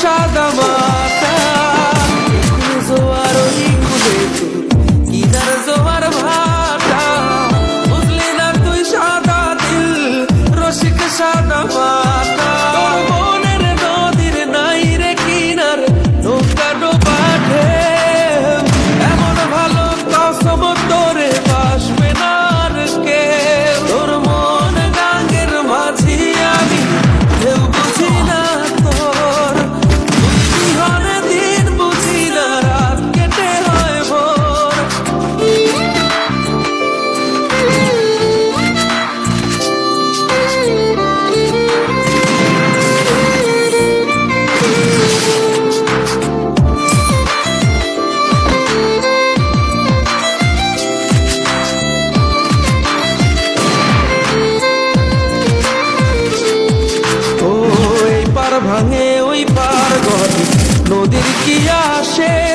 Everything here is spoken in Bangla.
সাদা ভাঙে ওই পার নদীর কি আসে?